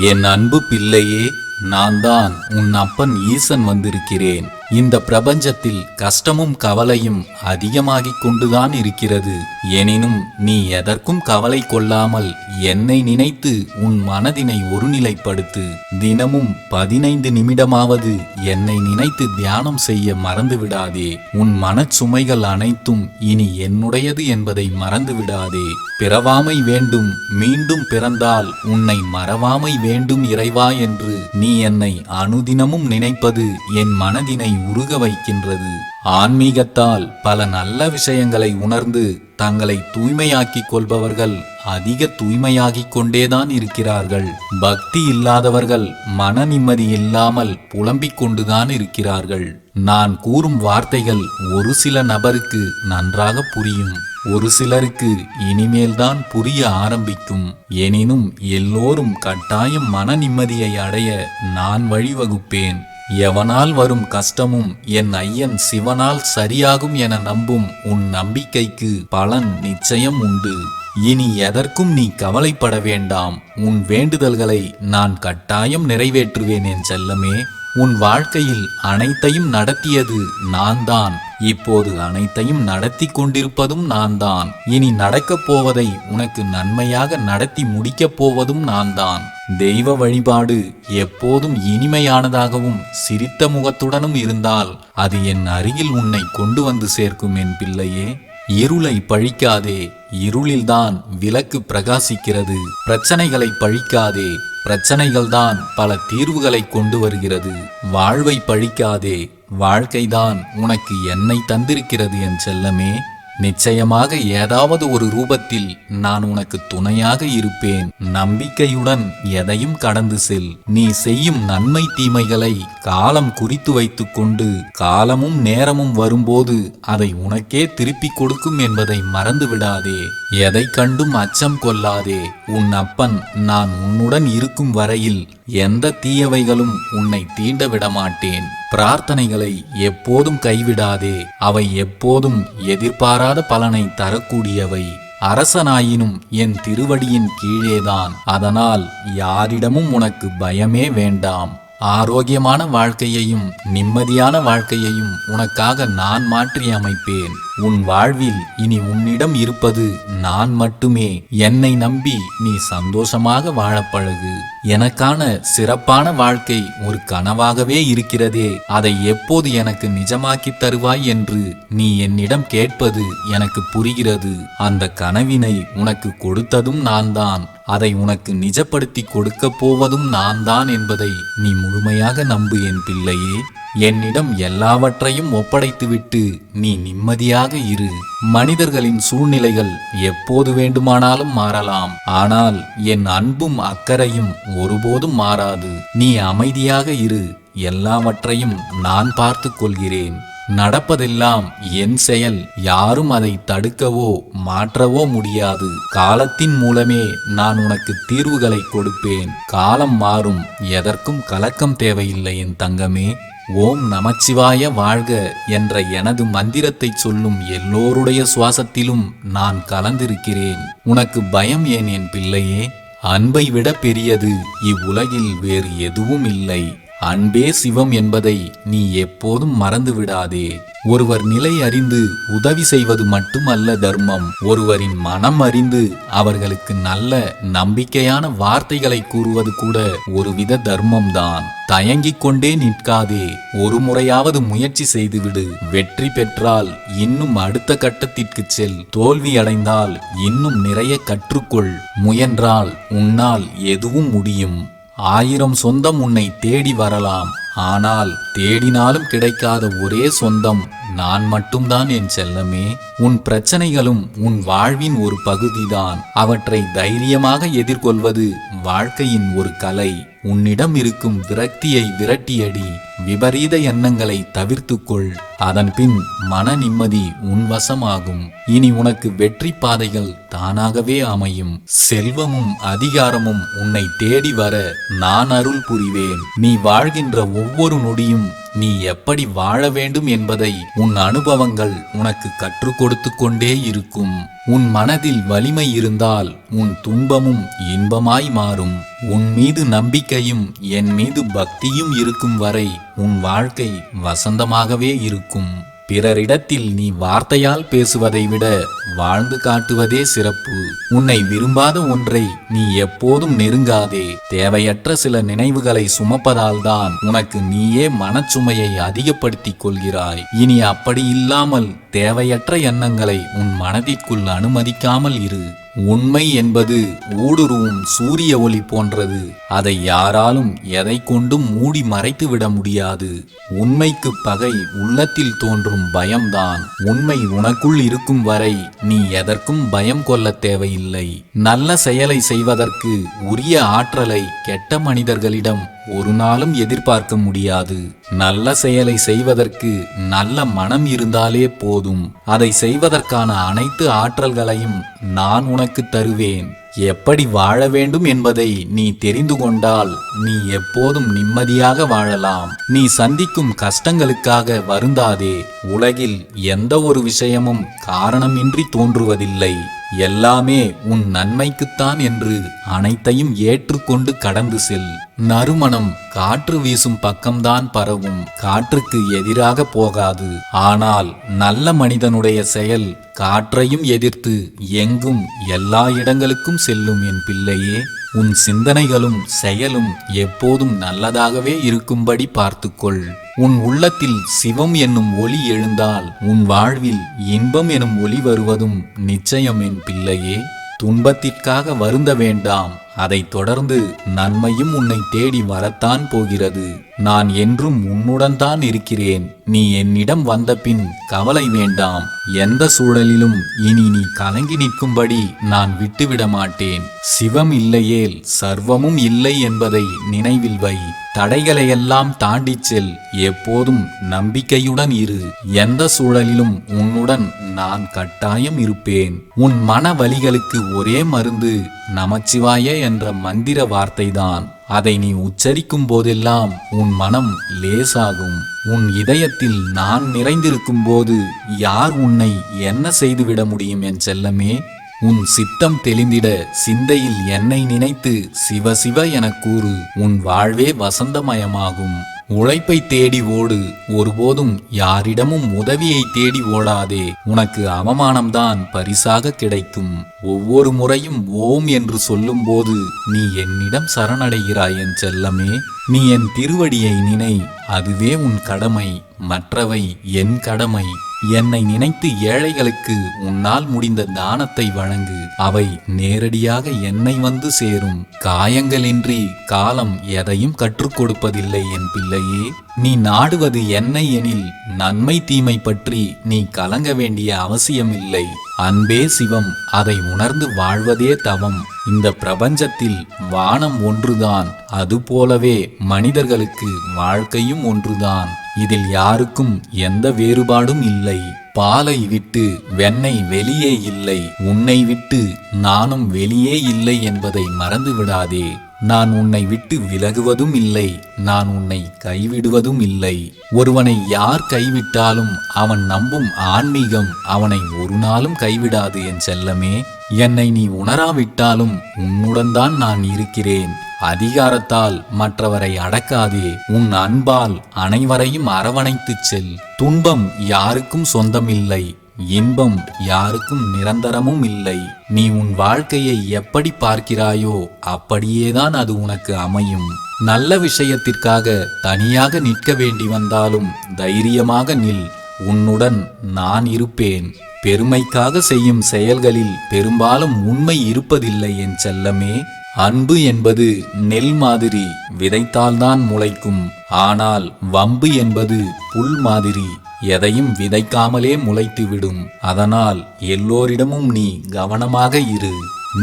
என் அன்பு பிள்ளையே நான் தான் உன் அப்பன் ஈசன் வந்திருக்கிறேன். இந்த பிரபஞ்சத்தில் கஷ்டமும் கவலையும் அதிகமாகிக் கொண்டுதான் இருக்கிறது. எனினும் நீ எதற்கும் கவலை கொள்ளாமல் என்னை நினைத்து உன் மனதினை ஒருநிலைப்படுத்து. தினமும் பதினைந்து நிமிடமாவது என்னை நினைத்து தியானம் செய்ய மறந்து விடாதே உன் மனச்சுமைகள் அனைத்தும் இனி என்னுடையது என்பதை மறந்து விடாதே பிறவாமை வேண்டும் மீண்டும் பிறந்தால் உன்னை மறவாமை வேண்டும் இறைவா என்று நீ என்னை அனுதினமும் நினைப்பது என் மனதினை உருக வைக்கின்றது. ஆன்மீகத்தால் பல நல்ல விஷயங்களை உணர்ந்து தங்களை தூய்மையாக்கிக் கொள்பவர்கள் அதிக தூய்மையாகிக் கொண்டேதான் இருக்கிறார்கள். பக்தி இல்லாதவர்கள் மன நிம்மதி இல்லாமல் புலம்பிக் கொண்டுதான் இருக்கிறார்கள். நான் கூறும் வார்த்தைகள் ஒரு சில நபருக்கு நன்றாக புரியும். ஒரு சிலருக்கு இனிமேல்தான் புரிய ஆரம்பிக்கும். எனினும் எல்லோரும் கட்டாயம் மன நிம்மதியை அடைய நான் வழிவகுப்பேன். எவனால் வரும் கஷ்டமும் என் ஐயன் சிவனால் சரியாகும் என நம்பும் உன் நம்பிக்கைக்கு பலன் நிச்சயம் உண்டு. இனி எதற்கும் நீ கவலைப்பட வேண்டாம். உன் வேண்டுதல்களை நான் கட்டாயம் நிறைவேற்றுவேன் என் செல்லமே. உன் வாழ்க்கையில் அனைத்தையும் நடத்தியது நான் தான் இப்போது அனைத்தையும் நடத்தி கொண்டிருப்பதும் நான் தான் இனி நடக்கப் போவதை உனக்கு நன்மையாக நடத்தி முடிக்கப் போவதும் நான் தான் தெய்வ வழிபாடு எப்போதும் இனிமையானதாகவும் சிரித்த முகத்துடனும் இருந்தால் அது என் அருகில் உன்னை கொண்டு வந்து சேர்க்கும் என் பிள்ளையே. இருளை பழிக்காதே இருளில்தான் விளக்கு பிரகாசிக்கிறது. பிரச்சனைகளை பழிக்காதே பிரச்சனைகள்தான் பல தீர்வுகளை கொண்டு வருகிறது. வாழ்வை பழிக்காதே வாழ்க்கைதான் உனக்கு என்னை தந்திருக்கிறது என் செல்லமே. நிச்சயமாக ஏதாவது ஒரு ரூபத்தில் நான் உனக்கு துணையாக இருப்பேன். நம்பிக்கையுடன் எதையும் கடந்து செல். நீ செய்யும் நன்மை தீமைகளை காலம் குறித்து வைத்துக் கொண்டு காலமும் நேரமும் வரும்போது அதை உனக்கே திருப்பிக் கொடுக்கும் என்பதை மறந்து விடாதே. எதை கண்டும் அச்சம் கொள்ளாதே. உன் அப்பன் நான் உன்னுடன் இருக்கும் வரையில் எந்த தீயவைகளும் உன்னை தீண்ட விடமாட்டேன். பிரார்த்தனைகளை எப்போதும் கைவிடாதே. அவை எப்போதும் எதிர்பாராத பலனை தரக்கூடியவை. அரசனாயினும் என் திருவடியின் கீழேதான். அதனால் யாரிடமும் உனக்கு பயமே வேண்டாம். ஆரோக்கியமான வாழ்க்கையையும் நிம்மதியான வாழ்க்கையையும் உனக்காக நான் மாற்றி அமைப்பேன் உன் வாழ்வில் இனி உன்னிடம் இருப்பது நான் மட்டுமே. என்னை நம்பி நீ சந்தோஷமாக வாழப்பழகு எனக்கான சிறப்பான வாழ்க்கை ஒரு கனவாகவே இருக்கிறதே. அதை எப்போது எனக்கு நிஜமாக்கி தருவாய் என்று நீ என்னிடம் கேட்பது எனக்கு புரிகிறது. அந்த கனவினை உனக்கு கொடுத்ததும் நான் தான் அதை உனக்கு நிஜப்படுத்தி கொடுக்கப் போவதும் நான் தான் என்பதை நீ முழுமையாக நம்பு என் பிள்ளையே. என்னிடம் எல்லாவற்றையும் ஒப்படைத்துவிட்டு நீ நிம்மதியாக இரு. மனிதர்களின் சூழ்நிலைகள் எப்போது வேண்டுமானாலும் மாறலாம். ஆனால் என் அன்பும் அக்கறையும் ஒருபோதும் மாறாது. நீ அமைதியாக இரு. எல்லாவற்றையும் நான் பார்த்து கொள்கிறேன். நடப்பதெல்லாம் என் செயல். யாரும் அதை தடுக்கவோ மாற்றவோ முடியாது. காலத்தின் மூலமே நான் உனக்கு தீர்வுகளை கொடுப்பேன். காலம் மாறும். எதற்கும் கலக்கம் தேவையில்லை என் தங்கமே. ஓம் நமச்சிவாய வாழ்க என்ற எனது மந்திரத்தை சொல்லும் எல்லோருடைய சுவாசத்திலும் நான் கலந்திருக்கிறேன். உனக்கு பயம் ஏன் என் பிள்ளையே? அன்பை விட பெரியது இவ்வுலகில் வேறு எதுவும் இல்லை. அன்பே சிவம் என்பதை நீ எப்போதும் மறந்து விடாதே ஒருவர் நிலை அறிந்து உதவி செய்வது மட்டுமல்ல தர்மம். ஒருவரின் மனம் அறிந்து அவர்களுக்கு நல்ல நம்பிக்கையான வார்த்தைகளை கூறுவது கூட ஒருவித தர்மம்தான். தயங்கிக் கொண்டே நிற்காதே. ஒரு முறையாவது முயற்சி செய்துவிடு. வெற்றி பெற்றால் இன்னும் அடுத்த கட்டத்திற்கு செல். தோல்வி அடைந்தால் இன்னும் நிறைய கற்றுக்கொள். முயன்றால் உன்னால் எதுவும் முடியும். ஆயிரம் சொந்தம் உன்னை தேடி வரலாம். ஆனால் தேடினாலும் கிடைக்காத ஒரே சொந்தம் நான் மட்டும்தான் என் செல்லமே. உன் பிரச்சனைகளும் உன் வாழ்வின் ஒரு பகுதிதான். அவற்றை தைரியமாக எதிர்கொள்வது வாழ்க்கையின் ஒரு கலை. உன்னிடம் இருக்கும் விரக்தியை விரட்டியடி விபரீத எண்ணங்களை தவிர்த்துக்கொள். அதன்பின் மன நிம்மதி உன் வசமாகும். இனி உனக்கு வெற்றி பாதைகள் தானாகவே அமையும். செல்வமும் அதிகாரமும் உன்னை தேடி வர நான் அருள் புரிவேன். நீ வாழ்கின்ற ஒவ்வொரு நொடியும் நீ எப்படி வாழ வேண்டும் என்பதை உன் அனுபவங்கள் உனக்கு கற்றுக் கொடுத்து கொண்டே இருக்கும். உன் மனதில் வலிமை இருந்தால் உன் துன்பமும் இன்பமாய் மாறும். உன் மீது நம்பிக்கையும் என் மீது பக்தியும் இருக்கும் வரை உன் வாழ்க்கை வசந்தமாகவே இருக்கும். பிறரிடத்தில் நீ வார்த்தையால் பேசுவதை விட வாழ்ந்து காட்டுவதே சிறப்பு. உன்னை விரும்பாத ஒன்றை நீ எப்போதும் நெருங்காதே. தேவையற்ற சில நினைவுகளை சுமப்பதால் தான் உனக்கு நீயே மனச்சுமையை அதிகப்படுத்திக் கொள்கிறாய். இனி அப்படி இல்லாமல் தேவையற்ற எண்ணங்களை உன் மனதிற்குள் அனுமதிக்காமல் இரு. உண்மை என்பது ஊடுருவும் சூரிய ஒளி போன்றது. அதை யாராலும் எதை கொண்டும் மூடி மறைத்து விட முடியாது. உண்மைக்கு பகை உள்ளத்தில் தோன்றும் பயம்தான். உண்மை உனக்குள் இருக்கும் வரை நீ எதற்கும் பயம் கொள்ள தேவையில்லை. நல்ல செயலை செய்வதற்கு உரிய ஆற்றலை கெட்ட மனிதர்களிடம் ஒரு நாளும் எதிர்பார்க்க முடியாது. நல்ல செயலை செய்வதற்கு நல்ல மனம் இருந்தாலே போதும். அதை செய்வதற்கான அனைத்து ஆற்றல்களையும் நான் உனக்கு தருவேன். எப்படி வாழ வேண்டும் என்பதை நீ தெரிந்து கொண்டால் நீ எப்போதும் நிம்மதியாக வாழலாம். நீ சந்திக்கும் கஷ்டங்களுக்காக வருந்தாதே. உலகில் எந்த ஒரு விஷயமும் காரணமின்றி தோன்றுவதில்லை. எல்லாமே உன் நன்மைக்குத்தான் என்று அனைத்தையும் ஏற்றுக்கொண்டு கடந்து செல். நறுமணம் காற்று வீசும் பக்கம்தான் பரவும் காற்றுக்கு எதிராக போகாது. ஆனால் நல்ல மனிதனுடைய செயல் காற்றையும் எதிர்த்து எங்கும் எல்லா இடங்களுக்கும் செல்லும் என் பிள்ளையே. உன் சிந்தனைகளும் செயலும் எப்போதும் நல்லதாகவே இருக்கும்படி பார்த்துக்கொள். உன் உள்ளத்தில் சிவம் என்னும் ஒளி எழுந்தால் உன் வாழ்வில் இன்பம் எனும் ஒளி வருவதும் நிச்சயம் என் பிள்ளையே. துன்பத்திற்காக வருந்த வேண்டாம். அதைத் தொடர்ந்து நன்மையும் உன்னை தேடி வரத்தான் போகிறது. நான் என்றும் உன்னுடன் தான் இருக்கிறேன். நீ என்னிடம் வந்த பின் கவலை வேண்டாம். எந்த சூழலிலும் இனி நீ கலங்கி நிற்கும்படி நான் விட்டுவிட மாட்டேன். சிவம் இல்லையேல் சர்வமும் இல்லை என்பதை நினைவில் வை. தடைகளையெல்லாம் தாண்டிச் செல். எப்போதும் நம்பிக்கையுடன் இரு. எந்த சூழலிலும் உன்னுடன் நான் கட்டாயம் இருப்பேன். உன் மன வலிகளுக்கு ஒரே மருந்து நமச்சிவாய என்ற மந்திர வார்த்தைதான். அதை நீ உச்சரிக்கும் போதெல்லாம் உன் மனம் லேசாகும். உன் இதயத்தில் நான் நிறைந்திருக்கும் போது யார் உன்னை என்ன செய்துவிட முடியும் என் செல்லமே? உன் சித்தம் தெளிந்திட சிந்தையில் என்னை நினைத்து சிவ சிவ என கூறு. உன் வாழ்வே வசந்தமயமாகும். உழைப்பை தேடி ஓடு. ஒருபோதும் யாரிடமும் உதவியை தேடி ஓடாதே. உனக்கு அவமானம்தான் பரிசாக கிடைக்கும். ஒவ்வொரு முறையும் ஓம் என்று சொல்லும்போது நீ என்னிடம் சரணடைகிறாய் என் செல்லமே. நீ என் திருவடியை நினை. அதுவே உன் கடமை. மற்றவை என் கடமை. என்னை நினைத்து ஏழைகளுக்கு உன்னால் முடிந்த தானத்தை வழங்கு. அவை நேரடியாக என்னை வந்து சேரும். காயங்களின்றி காலம் எதையும் கற்றுக் கொடுப்பதில்லை என் பிள்ளையே. நீ நாடுவது என்னை எனில் நன்மை தீமை பற்றி நீ கலங்க வேண்டிய அவசியமில்லை. அன்பே சிவம் அதை உணர்ந்து வாழ்வதே தவம். இந்த பிரபஞ்சத்தில் வானம் ஒன்றுதான் அதுபோலவே மனிதர்களுக்கு வாழ்க்கையும் ஒன்றுதான். இதில் யாருக்கும் எந்த வேறுபாடும் இல்லை. பாலை விட்டு வெண்ணெய் வெளியே இல்லை. உன்னை விட்டு நானும் வெளியே இல்லை என்பதை மறந்து விடாதே நான் உன்னை விட்டு விலகுவதும் இல்லை. நான் உன்னை கைவிடுவதும் இல்லை. ஒருவனை யார் கைவிட்டாலும் அவன் நம்பும் ஆன்மீகம் அவனை ஒரு நாளும் கைவிடாது என் செல்லமே. என்னை நீ உணராவிட்டாலும் உன்னுடன் தான் நான் இருக்கிறேன். அதிகாரத்தால் மற்றவரை அடக்காதே. உன் அன்பால் அனைவரையும் அரவணைத்துச் செல். துன்பம் யாருக்கும் சொந்தமில்லை. இன்பம் யாருக்கும் நிரந்தரமும் இல்லை. நீ உன் வாழ்க்கையை எப்படி பார்க்கிறாயோ அப்படியேதான் அது உனக்கு அமையும். நல்ல விஷயத்திற்காக தனியாக நிற்க வேண்டி வந்தாலும் தைரியமாக நில். உன்னுடன் நான் இருப்பேன். பெருமைக்காக செய்யும் செயல்களில் பெரும்பாலும் உண்மை இருப்பதில்லை என் செல்லமே. அன்பு என்பது நெல் மாதிரி விதைத்தால்தான் முளைக்கும். ஆனால் வம்பு என்பது புல் மாதிரி எதையும் விதைக்காமலே முளைத்துவிடும். அதனால் எல்லோரிடமும் நீ கவனமாக இரு.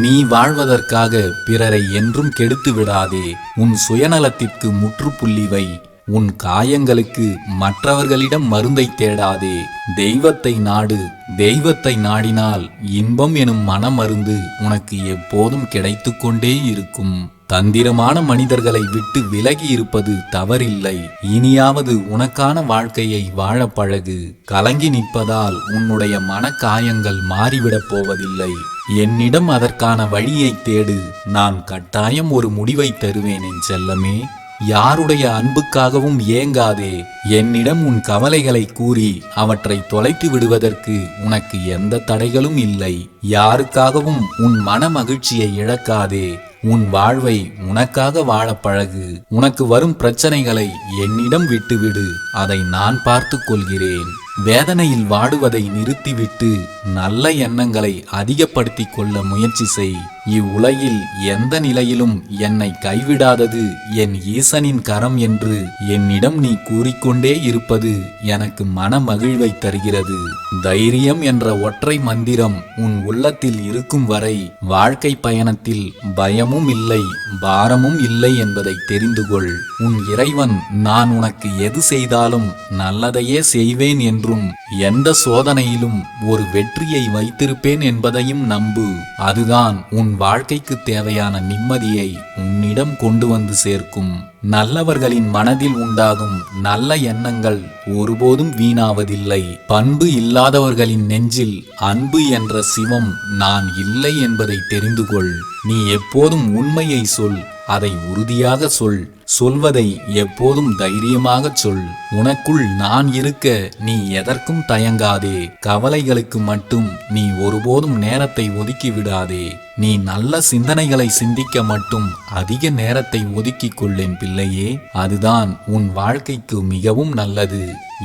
நீ வாழ்வதற்காக பிறரை என்றும் கெடுத்து விடாதே உன் சுயநலத்திற்கு முற்றுப்புள்ளி வை. உன் காயங்களுக்கு மற்றவர்களிடம் மருந்தை தேடாதே. தெய்வத்தை நாடு தெய்வத்தை நாடினால் இன்பம் எனும் மனமருந்து உனக்கு எப்போதும் கிடைத்து கொண்டே இருக்கும். தந்திரமான மனிதர்களை விட்டு விலகி இருப்பது தவறில்லை. இனியாவது உனக்கான வாழ்க்கையை வாழ பழகு. கலங்கி நிற்பதால் உன்னுடைய மனக்காயங்கள் மாறிவிடப் போவதில்லை. என்னிடம் அதற்கான வழியை தேடு. நான் கட்டாயம் ஒரு முடிவை தருவேன் என் செல்லமே. யாருடைய அன்புக்காகவும் ஏங்காதே. என்னிடம் உன் கவலைகளை கூறி அவற்றை தொலைத்து விடுவதற்கு உனக்கு எந்த தடைகளும் இல்லை. யாருக்காகவும் உன் மன மகிழ்ச்சியை இழக்காதே. உன் வாழ்வை உனக்காக வாழப் பழகு. உனக்கு வரும் பிரச்சனைகளை என்னிடம் விட்டுவிடு. அதை நான் பார்த்து கொள்கிறேன். வேதனையில் வாடுவதை நிறுத்திவிட்டு நல்ல எண்ணங்களை அதிகப்படுத்திக் கொள்ள முயற்சி செய். இவ்வுலகில் எந்த நிலையிலும் என்னை கைவிடாதது என் ஈசனின் கரம் என்று என்னிடம் நீ கூறிக்கொண்டே இருப்பது எனக்கு மன மகிழ்வை தருகிறது. தைரியம் என்ற ஒற்றை மந்திரம் உன் உள்ளத்தில் இருக்கும் வரை வாழ்க்கை பயணத்தில் பயமும் இல்லை பாரமும் இல்லை என்பதை தெரிந்து கொள் உன் இறைவன் நான் உனக்கு எது செய்தாலும் நல்லதையே செய்வேன் என்றும் எந்த சோதனையிலும் ஒரு வெற்றியை வைத்திருப்பேன் என்பதையும் நம்பு. அதுதான் உன் வாழ்க்கைக்கு தேவையான நிம்மதியை உன்னிடம் கொண்டு வந்து சேர்க்கும். நல்லவர்களின் மனதில் உண்டாகும் நல்ல எண்ணங்கள் ஒருபோதும் வீணாவதில்லை. பண்பு இல்லாதவர்களின் நெஞ்சில் அன்பு என்ற சிவம் நான் இல்லை என்பதை தெரிந்து கொள் நீ எப்போதும் உண்மையை சொல் அதை உறுதியாக சொல். சொல்வதை எப்போதும் தைரியமாக சொல். உனக்குள் நான் இருக்க நீ எதற்கும் தயங்காதே. கவலைகளுக்கு மட்டும் நீ ஒருபோதும் நேரத்தை ஒதுக்கி விடாதே. நீ நல்ல சிந்தனைகளை சிந்திக்க மட்டும் அதிக நேரத்தை ஒதுக்கிக் கொள்ளேன் பிள்ளையே. அதுதான் உன் வாழ்க்கைக்கு மிகவும் நல்லது.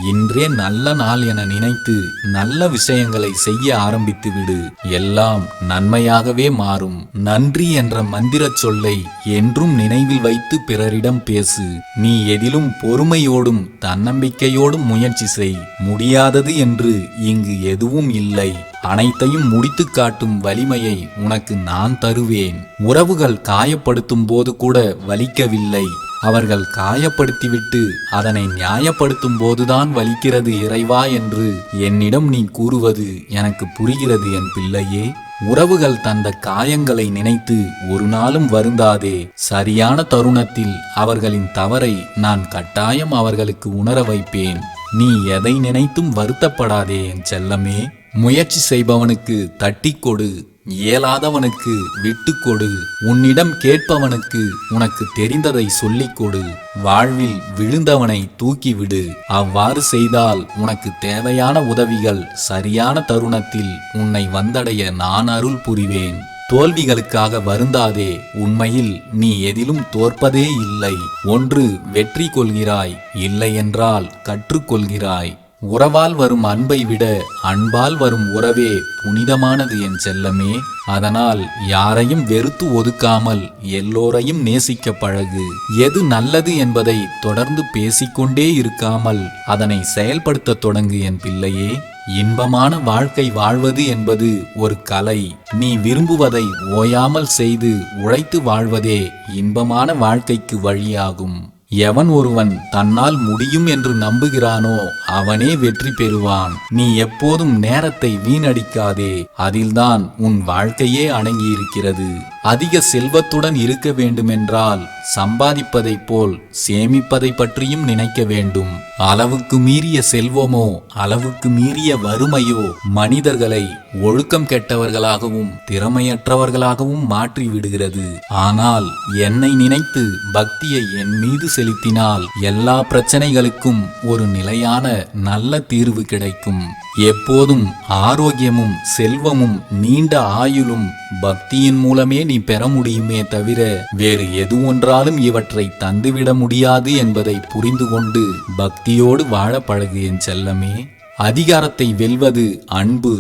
இன்றே நல்ல நாள் என நினைத்து நல்ல விஷயங்களை செய்ய ஆரம்பித்து விடு. எல்லாம் நன்மையாகவே மாறும். நன்றி என்ற மந்திரச் சொல்லை என்றும் நினைவில் வைத்து பிறரிடம் பேசு. நீ எதிலும் பொறுமையோடும் தன்னம்பிக்கையோடும் முயற்சி செய். முடியாதது என்று இங்கு எதுவும் இல்லை. அனைத்தையும் முடித்து காட்டும் வலிமையை உனக்கு நான் தருவேன். உறவுகள் காயப்படுத்தும் போது கூட வலிக்கவில்லை. அவர்கள் காயப்படுத்திவிட்டு அதனை நியாயப்படுத்தும் போதுதான் வலிக்கிறது இறைவா என்று என்னிடம் நீ கூறுவது எனக்கு புரிகிறது என் பிள்ளையே. உறவுகள் தந்த காயங்களை நினைத்து ஒரு நாளும் வருந்தாதே. சரியான தருணத்தில் அவர்களின் தவறை நான் கட்டாயம் அவர்களுக்கு உணர வைப்பேன். நீ எதை நினைத்தும் வருத்தப்படாதே என் செல்லமே. முயற்சி செய்பவனுக்கு தட்டி கொடு. இயலாதவனுக்கு விட்டு கொடு உன்னிடம் கேட்பவனுக்கு உனக்கு தெரிந்ததை சொல்லிக் கொடு வாழ்வில் விழுந்தவனை தூக்கிவிடு. அவ்வாறு செய்தால் உனக்கு தேவையான உதவிகள் சரியான தருணத்தில் உன்னை வந்தடைய நான் அருள் புரிவேன். தோல்விகளுக்காக வருந்தாதே உண்மையில் நீ எதிலும் தோற்பதே இல்லை. ஒன்று வெற்றி கொள்கிறாய் இல்லையென்றால் கற்றுக்கொள்கிறாய். உறவால் வரும் அன்பை விட அன்பால் வரும் உறவே புனிதமானது என் செல்லமே. அதனால் யாரையும் வெறுத்து ஒதுக்காமல் எல்லோரையும் நேசிக்க பழகு. எது நல்லது என்பதை தொடர்ந்து பேசிக்கொண்டே இருக்காமல் அதனை செயல்படுத்த தொடங்கு என் பிள்ளையே. இன்பமான வாழ்க்கை வாழ்வது என்பது ஒரு கலை. நீ விரும்புவதை ஓயாமல் செய்து உழைத்து வாழ்வதே இன்பமான வாழ்க்கைக்கு வழியாகும். எவன் ஒருவன் தன்னால் முடியும் என்று நம்புகிறானோ அவனே வெற்றி பெறுவான். நீ எப்போதும் நேரத்தை வீணடிக்காதே. அதில்தான் உன் வாழ்க்கையே அடங்கியிருக்கிறது. அதிக செல்வத்துடன் இருக்க வேண்டுமென்றால் சம்பாதிப்பதைப் போல் சேமிப்பதை பற்றியும் நினைக்க வேண்டும். அளவுக்கு மீறிய செல்வமோ அளவுக்கு மீறிய வறுமையோ மனிதர்களை ஒழுக்கம் கெட்டவர்களாகவும் திறமையற்றவர்களாகவும் மாற்றி விடுகிறது ஆனால் என்னை நினைத்து பக்தியை என் மீது செலுத்தினால் எல்லா பிரச்சனைகளுக்கும் ஒரு நிலையான நல்ல தீர்வு கிடைக்கும். எப்போதும் ஆரோக்கியமும் செல்வமும் நீண்ட ஆயுளும் பக்தியின் மூலமே நீ பெற முடியுமே தவிர வேறு எது ஒன்றாலும் இவற்றை தந்துவிட முடியாது என்பதை புரிந்து கொண்டு பக்தியோடு வாழ பழகு என் செல்லமே. அதிகாரத்தை வெல்வது அன்பு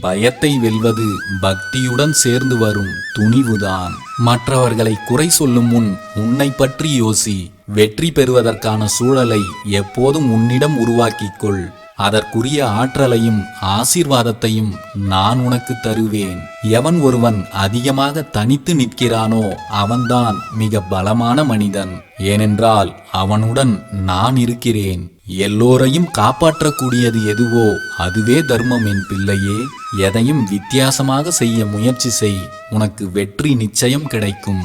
பயத்தை வெல்வது பக்தியுடன் சேர்ந்து வரும் துணிவுதான். மற்றவர்களை குறை சொல்லும் முன் உன்னை பற்றி யோசி வெற்றி பெறுவதற்கான சூழலை எப்போதும் உன்னிடம் உருவாக்கிக் கொள். அதற்குரிய ஆற்றலையும் ஆசீர்வாதத்தையும் நான் உனக்கு தருவேன். எவன் ஒருவன் அதிகமாக தனித்து நிற்கிறானோ அவன்தான் மிக பலமான மனிதன். ஏனென்றால் அவனுடன் நான் இருக்கிறேன். எல்லோரையும் காப்பாற்றக்கூடியது எதுவோ அதுவே தர்மம் என் பிள்ளையே. எதையும் வித்தியாசமாக செய்ய முயற்சி செய். உனக்கு வெற்றி நிச்சயம் கிடைக்கும்.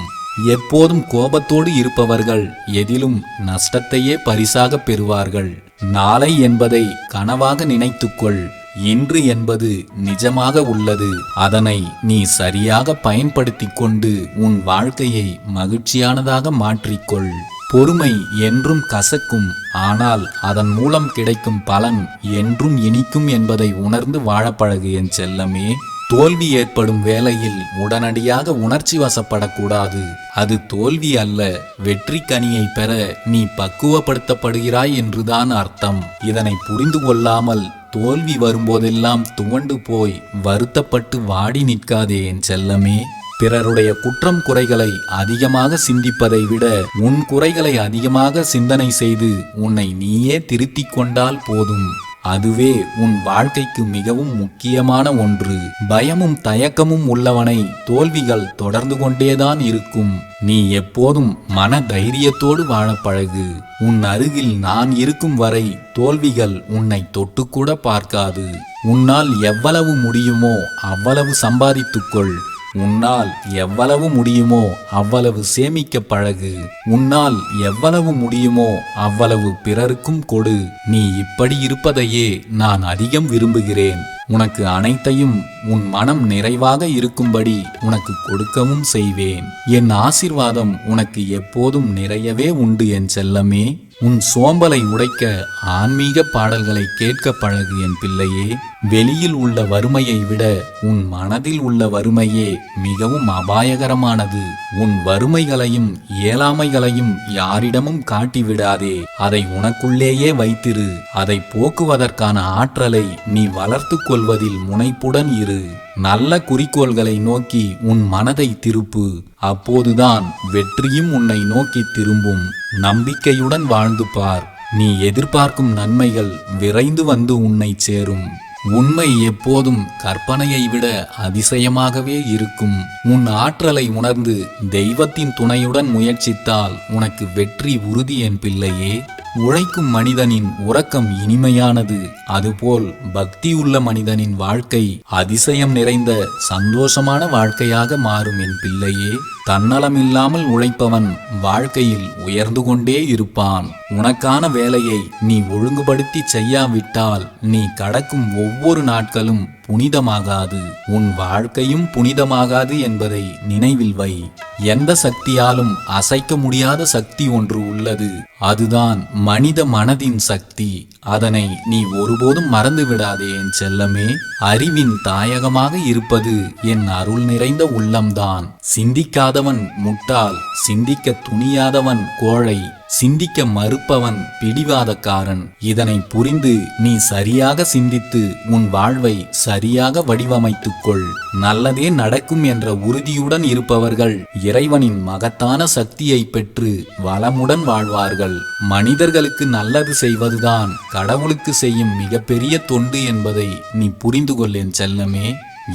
எப்போதும் கோபத்தோடு இருப்பவர்கள் எதிலும் நஷ்டத்தையே பரிசாக பெறுவார்கள். நாளை என்பதை கனவாக நினைத்துக்கொள். இன்று என்பது நிஜமாக உள்ளது. அதனை நீ சரியாக பயன்படுத்திக் கொண்டு உன் வாழ்க்கையை மகிழ்ச்சியானதாக மாற்றிக்கொள். பொறுமை என்றும் கசக்கும். ஆனால் அதன் மூலம் கிடைக்கும் பலன் என்றும் இனிக்கும் என்பதை உணர்ந்து வாழப்பழகு என் செல்லமே. தோல்வி ஏற்படும் வேளையில் உடனடியாக உணர்ச்சி வசப்படக்கூடாது. அது தோல்வி அல்ல வெற்றி கனியை பெற நீ பக்குவப்படுத்தப்படுகிறாய் என்றுதான் அர்த்தம். இதனை புரிந்து கொள்ளாமல் தோல்வி வரும்போதெல்லாம் துவண்டு போய் வருத்தப்பட்டு வாடி நிற்காதே என் செல்லமே. பிறருடைய குற்றம் குறைகளை அதிகமாக சிந்திப்பதை விட உன் குறைகளை அதிகமாக சிந்தனை செய்து உன்னை நீயே திருத்திக் கொண்டால் போதும். அதுவே உன் வாழ்க்கைக்கு மிகவும் முக்கியமான ஒன்று. பயமும் தயக்கமும் உள்ளவனை தோல்விகள் தொடர்ந்து கொண்டேதான் இருக்கும். நீ எப்போதும் மன தைரியத்தோடு வாழ பழகு. உன் அருகில் நான் இருக்கும் வரை தோல்விகள் உன்னை தொட்டுக்கூட பார்க்காது. உன்னால் எவ்வளவு முடியுமோ அவ்வளவு சம்பாதித்துக்கொள். உன்னால் எவ்வளவு முடியுமோ அவ்வளவு சேமிக்க பழகு. உன்னால் எவ்வளவு முடியுமோ அவ்வளவு பிறருக்கும் கொடு. நீ இப்படி இருப்பதையே நான் அதிகம் விரும்புகிறேன். உனக்கு அனைத்தையும் உன் மனம் நிறைவாக இருக்கும்படி உனக்கு கொடுக்கவும் செய்வேன். என் ஆசிர்வாதம் உனக்கு எப்போதும் நிறையவே உண்டு என் செல்லமே. உன் சோம்பலை உடைக்க ஆன்மீக பாடல்களை கேட்க பழகு என் பிள்ளையே. வெளியில் உள்ள வறுமையை விட உன் மனதில் உள்ள வறுமையே மிகவும் அபாயகரமானது. உன் வறுமைகளையும் இயலாமைகளையும் யாரிடமும் காட்டிவிடாதே அதை உனக்குள்ளேயே வைத்திரு. அதை போக்குவதற்கான ஆற்றலை நீ வளர்த்து கொள்வதில் முனைப்புடன் இரு. நல்ல குறிக்கோள்களை நோக்கி உன் மனதை திருப்பு. அப்போதுதான் வெற்றியும் உன்னை நோக்கி திரும்பும். நம்பிக்கையுடன் வாழ்ந்து பார். நீ எதிர்பார்க்கும் நன்மைகள் விரைந்து வந்து உன்னை சேரும். உண்மை எப்போதும் கற்பனையை விட அதிசயமாகவே இருக்கும். உன் ஆற்றலை உணர்ந்து தெய்வத்தின் துணையுடன் முயற்சித்தால் உனக்கு வெற்றி உறுதி என் பிள்ளையே. உழைக்கும் மனிதனின் உறக்கம் இனிமையானது. அதுபோல் பக்தியுள்ள மனிதனின் வாழ்க்கை அதிசயம் நிறைந்த சந்தோஷமான வாழ்க்கையாக மாறும் என் பிள்ளையே. தன்னலமில்லாமல் உழைப்பவன் வாழ்க்கையில் உயர்ந்து கொண்டே இருப்பான். உனக்கான வேலையை நீ ஒழுங்குபடுத்தி செய்யாவிட்டால் நீ கடக்கும் ஒவ்வொரு நாட்களும் புனிதமாகாது. உன் வாழ்க்கையும் புனிதமாகாது என்பதை நினைவில் வை. எந்த சக்தியாலும் அசைக்க முடியாத சக்தி ஒன்று உள்ளது. அதுதான் மனித மனதின் சக்தி. அதனை நீ ஒருபோதும் மறந்து விடாதே என் செல்லமே. அறிவின் தாயகமாக இருப்பது என் அருள் நிறைந்த உள்ளம்தான். சிந்திக்காதவன் முட்டாள் சிந்திக்க துணியாதவன் கோழை. சிந்திக்க மறுப்பவன் பிடிவாதக்காரன். இதனை புரிந்து நீ சரியாக சிந்தித்து உன் வாழ்வை சரியாக வடிவமைத்துக்கொள். நல்லதே நடக்கும் என்ற உறுதியுடன் இருப்பவர்கள் இறைவனின் மகத்தான சக்தியை பெற்று வளமுடன் வாழ்வார்கள். மனிதர்களுக்கு நல்லது செய்வதுதான் கடவுளுக்கு செய்யும் மிகப்பெரிய தொண்டு என்பதை நீ புரிந்து கொள்ளேன் செல்லமே.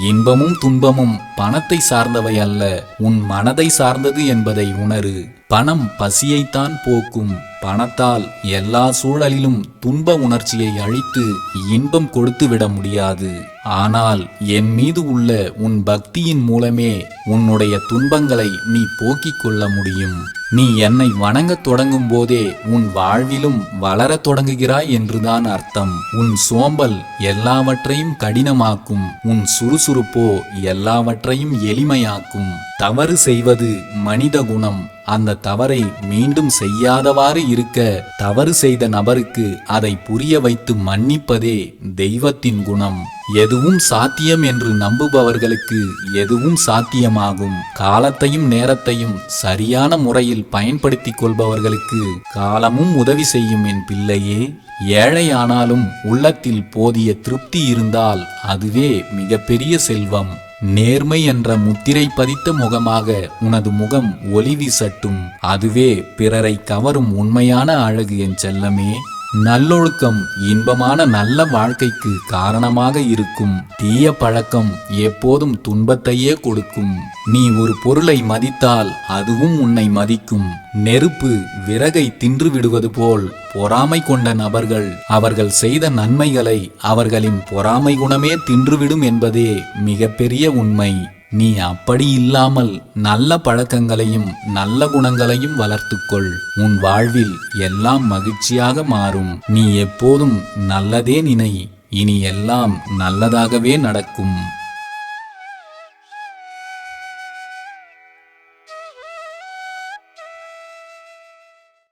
இன்பமும் துன்பமும் பணத்தை சார்ந்தவை அல்ல உன் மனதை சார்ந்தது என்பதை உணரு. பணம் பசியைத்தான் போக்கும். பணத்தால் எல்லா சூழலிலும் துன்ப உணர்ச்சியை அழித்து இன்பம் கொடுத்து விட முடியாது. ஆனால் என் மீது உள்ள உன் பக்தியின் மூலமே உன்னுடைய துன்பங்களை நீ போக்கிக் கொள்ள முடியும். நீ என்னை வணங்கத் தொடங்கும் போதே உன் வாழ்விலும் வளரத் தொடங்குகிறாய் என்றுதான் அர்த்தம். உன் சோம்பல் எல்லாவற்றையும் கடினமாக்கும். உன் சுறுசுறுப்போ எல்லாவற்றையும் எளிமையாக்கும். தவறு செய்வது மனித குணம். அந்த தவறை மீண்டும் செய்யாதவாறு இருக்க தவறு செய்த நபருக்கு அதை புரிய வைத்து மன்னிப்பதே தெய்வத்தின் குணம். எதுவும் சாத்தியம் என்று நம்புபவர்களுக்கு எதுவும் சாத்தியமாகும். காலத்தையும் நேரத்தையும் சரியான முறையில் பயன்படுத்திக் கொள்பவர்களுக்கு காலமும் உதவி செய்யும் என் பிள்ளையே. ஏழையானாலும் உள்ளத்தில் போதிய திருப்தி இருந்தால் அதுவே மிகப்பெரிய செல்வம். நேர்மை என்ற முத்திரை பதித்த முகமாக உனது முகம் ஒளி வீசட்டும். அதுவே பிறரை கவரும் உண்மையான அழகு என் செல்லமே. நல்லொழுக்கம் இன்பமான நல்ல வாழ்க்கைக்கு காரணமாக இருக்கும். தீய பழக்கம் எப்போதும் துன்பத்தையே கொடுக்கும். நீ ஒரு பொருளை மதித்தால் அதுவும் உன்னை மதிக்கும். நெருப்பு விறகை தின்று விடுவது போல் பொறாமை கொண்ட நபர்கள் அவர்கள் செய்த நன்மைகளை அவர்களின் பொறாமை குணமே தின்றுவிடும் என்பதே மிகப்பெரிய உண்மை. நீ அப்படி இல்லாமல் நல்ல பழக்கங்களையும் நல்ல குணங்களையும் வளர்த்துக்கொள். உன் வாழ்வில் எல்லாம் மகிழ்ச்சியாக மாறும். நீ எப்போதும் நல்லதே நினை. இனி எல்லாம் நல்லதாகவே நடக்கும்.